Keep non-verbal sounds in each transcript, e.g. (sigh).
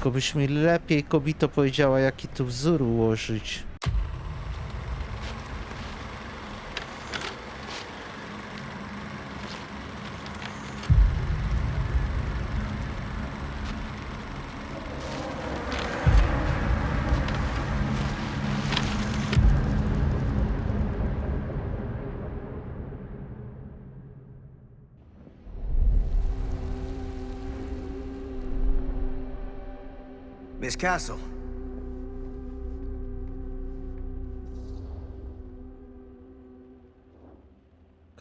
Tylko byś mi lepiej, kobito, powiedziała, jaki tu wzór ułożyć. Castle.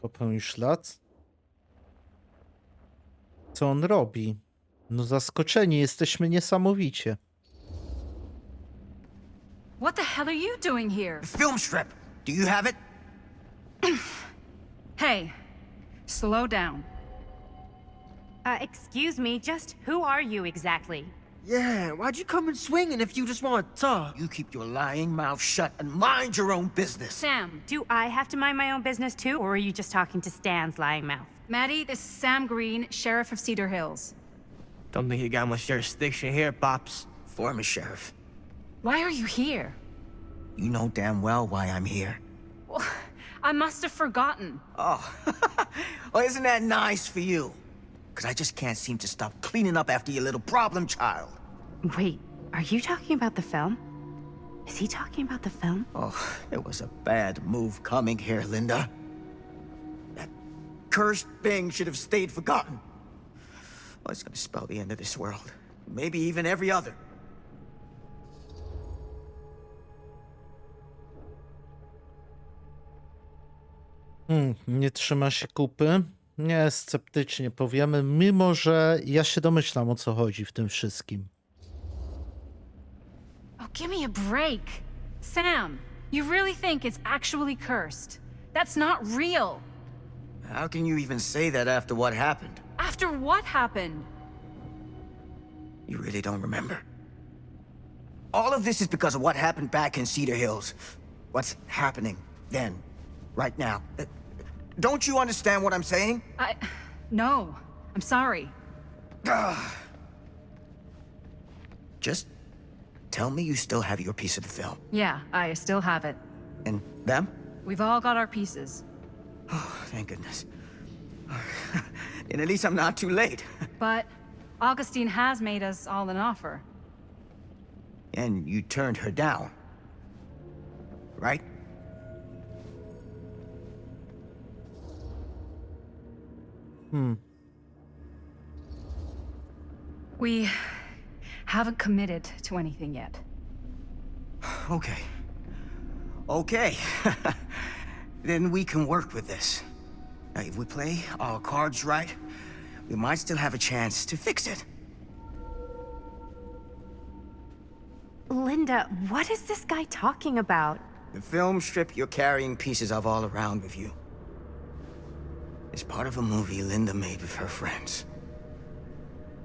Kopę ślad. Co on robi? No zaskoczeni jesteśmy niesamowicie. What the hell are you doing here? The film strip. Do you have it? (clears throat) Hey, slow down. Uh, excuse me, just who are you exactly? Yeah, why'd you come and swing in swinging if you just want to talk? You keep your lying mouth shut and mind your own business. Sam, Do I have to mind my own business too, or are you just talking to Stan's lying mouth? Maddie, this is Sam Green, Sheriff of Cedar Hills. Don't think you got much jurisdiction here, Pops. Former sheriff. Why are you here? You know damn well why I'm here. Well, (laughs) I must have forgotten. Oh, (laughs) well, isn't that nice for you? Because I just can't seem to stop cleaning up after your little problem child. Wait, are you talking about the film? Is he talking about the film? Oh, it was a bad move coming here, Linda. That cursed thing should have stayed forgotten. Oh, it's gonna spell the end of this world. Maybe even every other. Hmm, nie trzyma się kupy. Nie, sceptycznie powiemy, mimo że ja się domyślam o co chodzi w tym wszystkim. Oh, give me a break. Sam, you really think it's actually cursed? That's not real. How can you even say that after what happened? After what happened? You really don't remember. All of this is because of what happened back in Cedar Hills. What's happening then, right now. Don't you understand what I'm saying? I. No, I'm sorry. (sighs) Just tell me you still have your piece of the film. Yeah, I still have it. And them? We've all got our pieces. (sighs) Oh, thank goodness. (sighs) and at least I'm not too late. (laughs) But Augustine has made us all an offer. And you turned her down. Right? Hmm. We haven't committed to anything yet. Okay. Okay. (laughs) then we can work with this. Now, if we play our cards right, we might still have a chance to fix it. Linda, what is this guy talking about? The film strip you're carrying pieces of all around with you is part of a movie Linda made with her friends.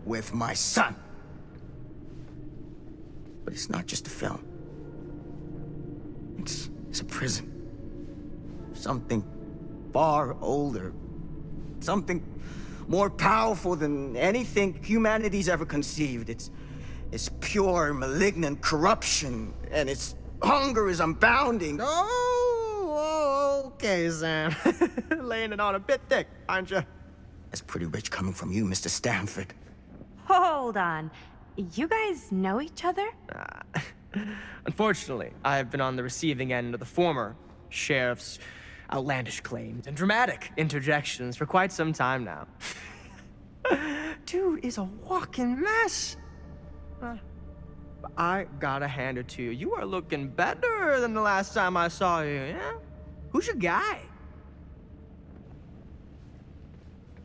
With my son. But it's not just a film. It's, it's a prison. Something far older. Something more powerful than anything humanity's ever conceived. It's, it's pure, malignant corruption, and its hunger is unbounding. Oh, okay, Sam. (laughs) Laying it on a bit thick, aren't you? That's pretty rich coming from you, Mr. Stanford. Hold on. You guys know each other? (laughs) Unfortunately, I have been on the receiving end of the former sheriff's outlandish claims and dramatic interjections for quite some time now. (laughs) Dude is a walking mess. Uh, I gotta hand it to you. You are looking better than the last time I saw you, yeah? Who's your guy?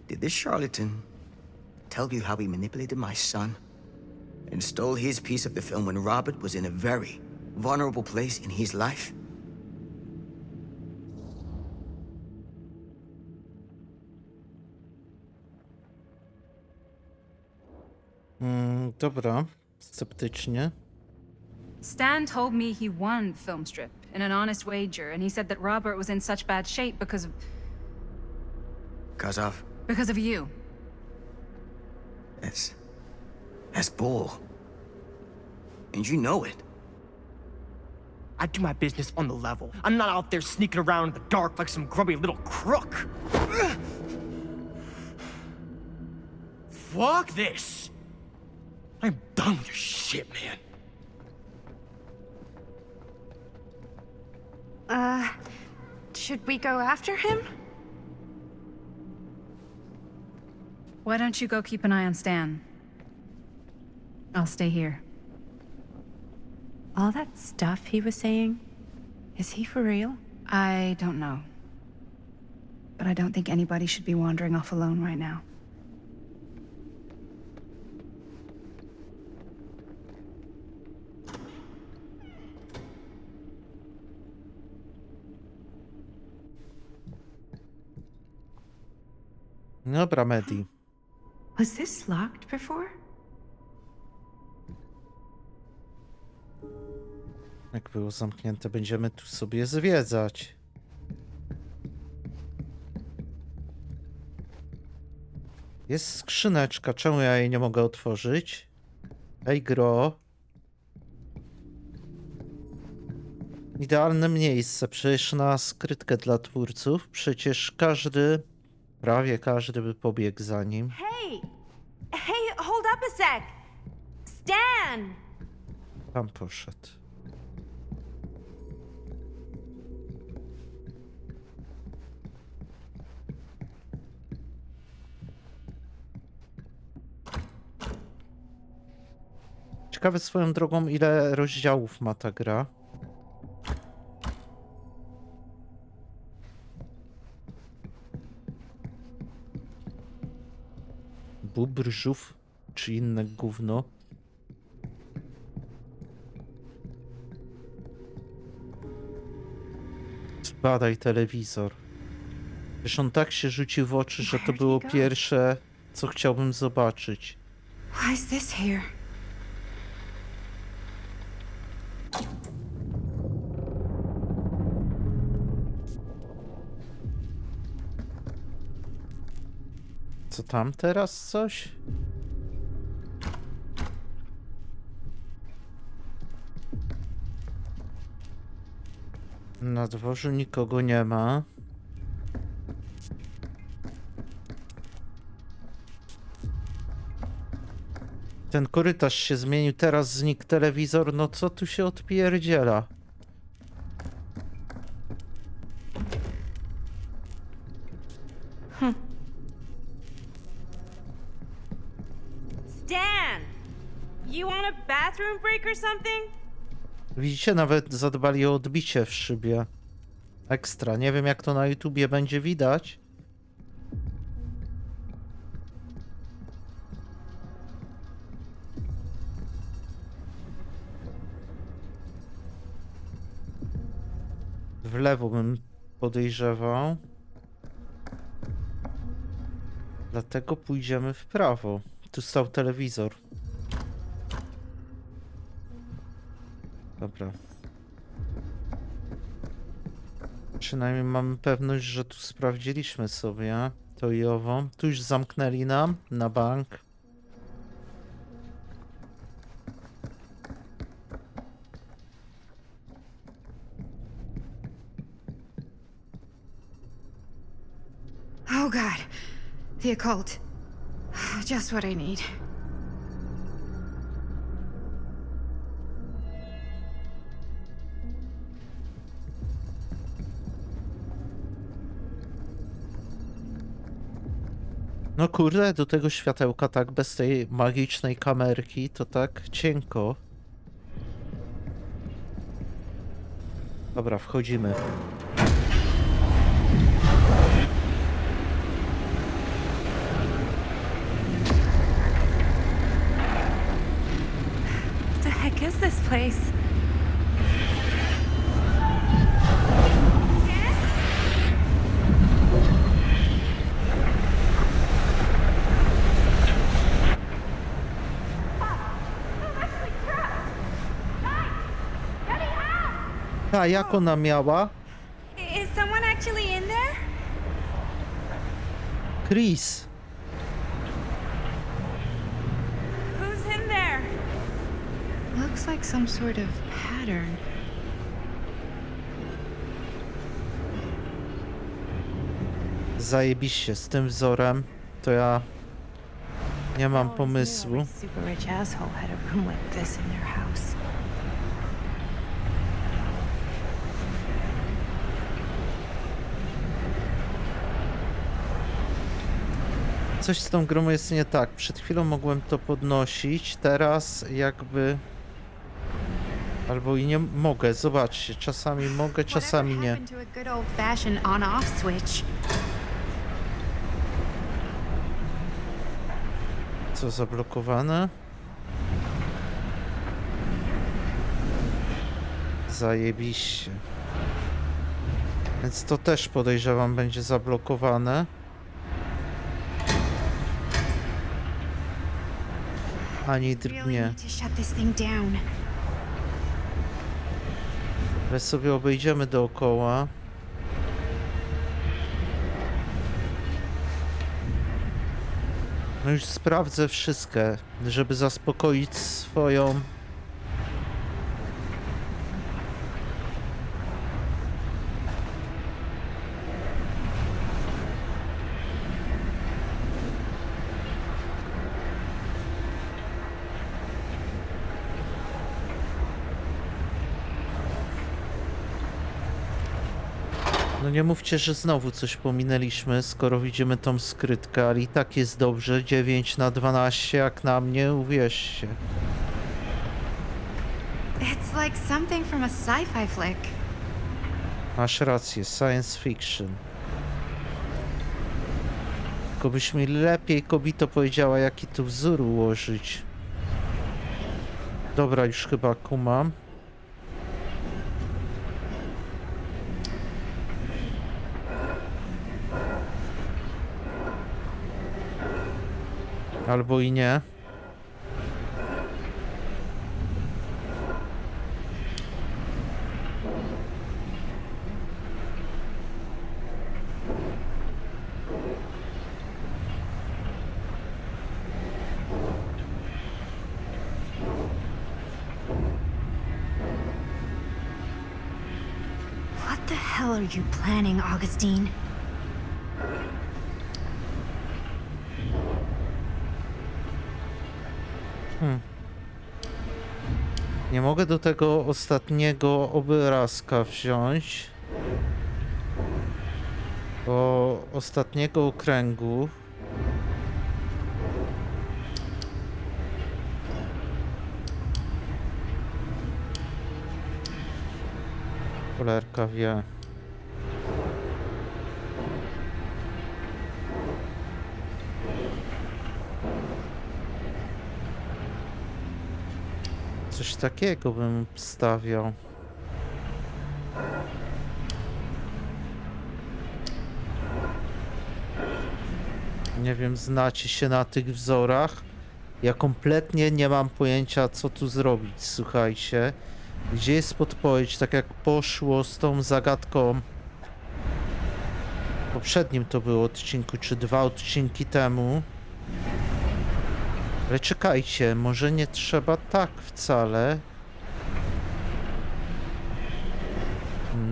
Did this charlatan tell you how he manipulated my son and stole his piece of the film when Robert was in a very vulnerable place in his life? Mm, dobra, sceptycznie. Stan told me he won the film strip in an honest wager, and he said that Robert was in such bad shape because of Because of because of you. that's that's bull. And you know it. I do my business on the level. I'm not out there sneaking around in the dark like some grubby little crook. Fuck this. I'm done with your shit, man. Uh, should we go after him? Why don't you go keep an eye on Stan? I'll stay here. All that stuff he was saying, is he for real? I don't know. But I don't think anybody should be wandering off alone right now. Dobra, Medi. Was this locked before? Jak było zamknięte, będziemy tu sobie zwiedzać. Jest skrzyneczka, czemu ja jej nie mogę otworzyć? Ej, gro. Idealne miejsce, przecież na skrytkę dla twórców. Przecież każdy, prawie każdy by pobiegł za nim. Hey! Hey, hold up a sec! Stan! Tam poszedł. Ciekawe swoją drogą, ile rozdziałów ma ta gra. Bóbr, żółw czy inne gówno. Zbadaj telewizor. Wiesz, on tak się rzucił w oczy, że to było pierwsze, co chciałbym zobaczyć. Why is this here? Tam teraz coś? Na dworzu nikogo nie ma. Ten korytarz się zmienił, teraz znikł telewizor, no co tu się odpierdziela? Break or something? Widzicie, nawet zadbali o odbicie w szybie. Ekstra. Nie wiem, jak to na YouTubie będzie widać. W lewo bym podejrzewał. Dlatego pójdziemy w prawo. Tu stał telewizor. Dobra. Przynajmniej mamy pewność, że tu sprawdziliśmy sobie to i owo. Tu już zamknęli nam na bank. Oh god. The occult. Just what I need. No kurde, do tego światełka tak bez tej magicznej kamerki to tak cienko. Dobra, wchodzimy. What the heck is this place? A jak ona miała? Is someone actually in there? Chris. Who's in there? Looks like some sort of pattern. Zajebiście, z tym wzorem to ja nie mam knew pomysłu. Super rich asshole had a room like this in their house. Coś z tą grą jest nie tak. Przed chwilą mogłem to podnosić, teraz jakby... Albo i nie mogę, zobaczcie. Czasami mogę, czasami nie. Co zablokowane? Zajebiście. Więc to też podejrzewam będzie zablokowane. Ani drgnie. Ale sobie obejdziemy dookoła. No już sprawdzę wszystkie, żeby zaspokoić swoją nie mówcie, że znowu coś pominęliśmy, skoro widzimy tą skrytkę, ale i tak jest dobrze. 9 na 12, jak na mnie, uwierzcie. It's like something from a sci-fi flick. Masz rację, science fiction. Tylko byś mi lepiej, kobito, powiedziała, jaki tu wzór ułożyć. Dobra, już chyba kumam. Albo i nie. What the hell are you planning, Augustine? Mogę do tego ostatniego obrazka wziąć. Do ostatniego okręgu. Cholerka wie. Coś takiego bym stawiał. Nie wiem, znacie się na tych wzorach. Ja kompletnie nie mam pojęcia, co tu zrobić, słuchajcie. Gdzie jest podpowiedź, tak jak poszło z tą zagadką poprzednim to było odcinku, czy dwa odcinki temu. Ale czekajcie, może nie trzeba tak wcale.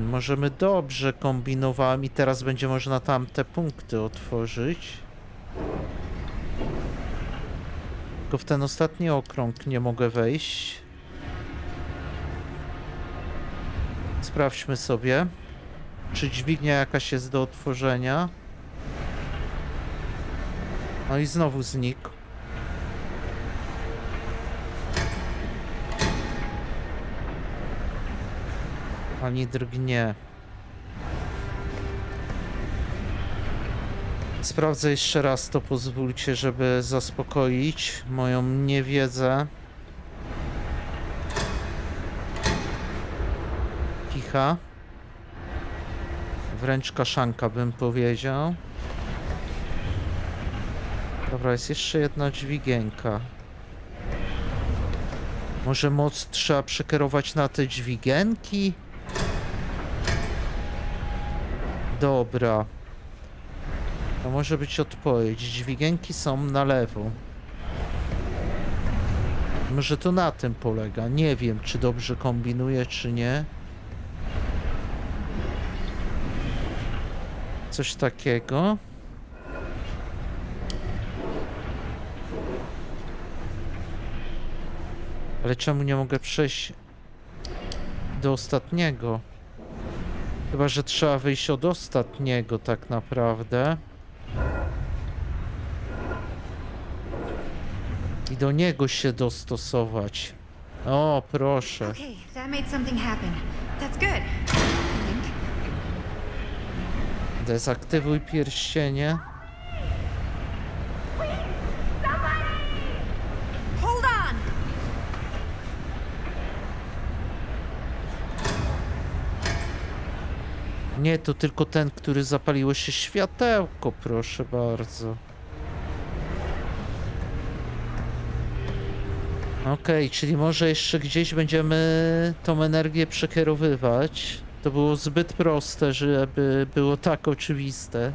Możemy dobrze kombinowałem i teraz będzie można tamte punkty otworzyć. Tylko w ten ostatni okrąg nie mogę wejść. Sprawdźmy sobie, czy dźwignia jakaś jest do otworzenia. No i znowu znikł. Ani drgnie. Sprawdzę jeszcze raz to, pozwólcie, żeby zaspokoić moją niewiedzę. Kicha. Wręcz kaszanka bym powiedział. Dobra, jest jeszcze jedna dźwigienka. Może moc trzeba przekierować na te dźwigienki? Dobra. To może być odpowiedź. Dźwigienki są na lewo. Może to na tym polega. Nie wiem, czy dobrze kombinuję, czy nie. Coś takiego. Ale czemu nie mogę przejść do ostatniego? Chyba, że trzeba wyjść od ostatniego tak naprawdę. I do niego się dostosować. O, proszę. Okay, that made something happen. That's good. I think. Dezaktywuj pierścienie. Hold on! Nie, to tylko ten, który zapaliło się światełko, proszę bardzo. Okej, czyli może jeszcze gdzieś będziemy tą energię przekierowywać. To było zbyt proste, żeby było tak oczywiste.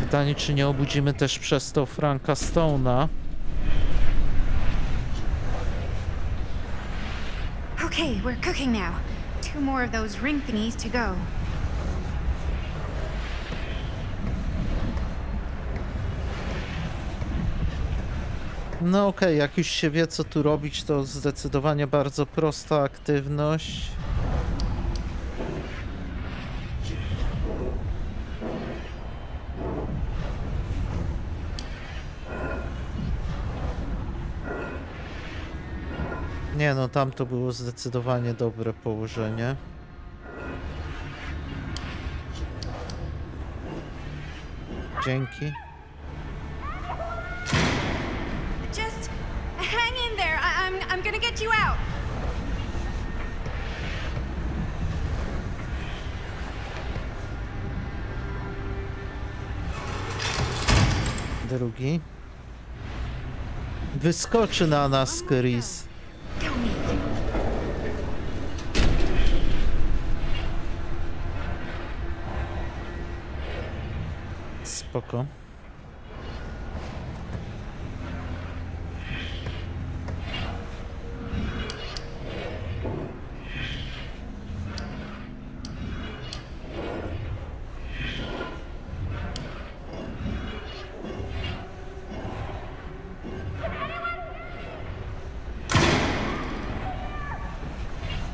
Pytanie, czy nie obudzimy też przez to Franka Stone'a. Okay, we're cooking now. Two more of those ring thingies to go. No okej, jak już się wie co tu robić, to zdecydowanie bardzo prosta aktywność. Nie no, tam to było zdecydowanie dobre położenie. Dzięki. Just hang in there. I- I'm, I'm gonna get you out. Drugi. Wyskoczy na nas Chris. Go meet. Spoko.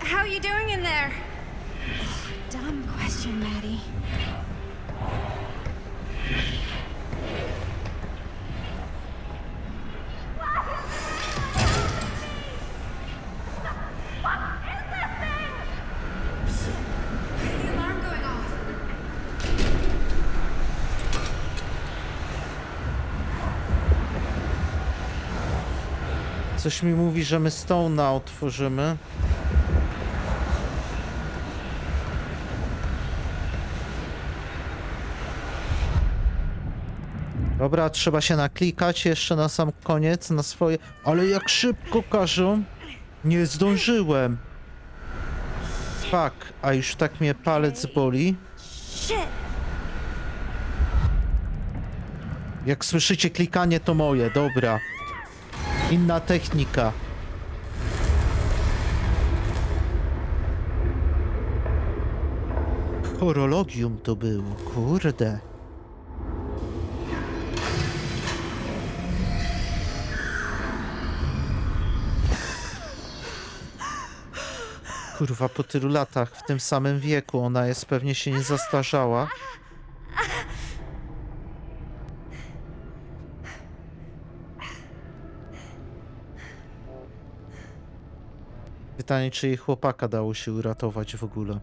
How you doing in there? Dumb question, Maddie. Is the alarm going off? Coś mi mówi, że my Stone'a otworzymy. Dobra, trzeba się naklikać jeszcze na sam koniec, na swoje... Ale jak szybko każą! Nie zdążyłem! Fuck, a już tak mnie palec boli. Jak słyszycie klikanie to moje, dobra. Inna technika. Horologium to było, kurde. Kurwa, po tylu latach, w tym samym wieku, ona jest pewnie się nie zastarzała. Pytanie, czy jej chłopaka dało się uratować w ogóle.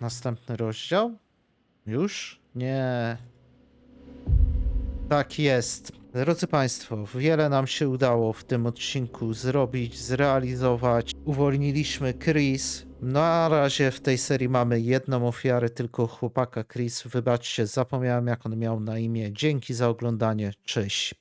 Następny rozdział? Już? Nie. Tak jest. Drodzy Państwo, wiele nam się udało w tym odcinku zrobić, zrealizować. Uwolniliśmy Chris. Na razie w tej serii mamy jedną ofiarę, tylko chłopaka Chris. Wybaczcie, zapomniałem jak on miał na imię. Dzięki za oglądanie. Cześć.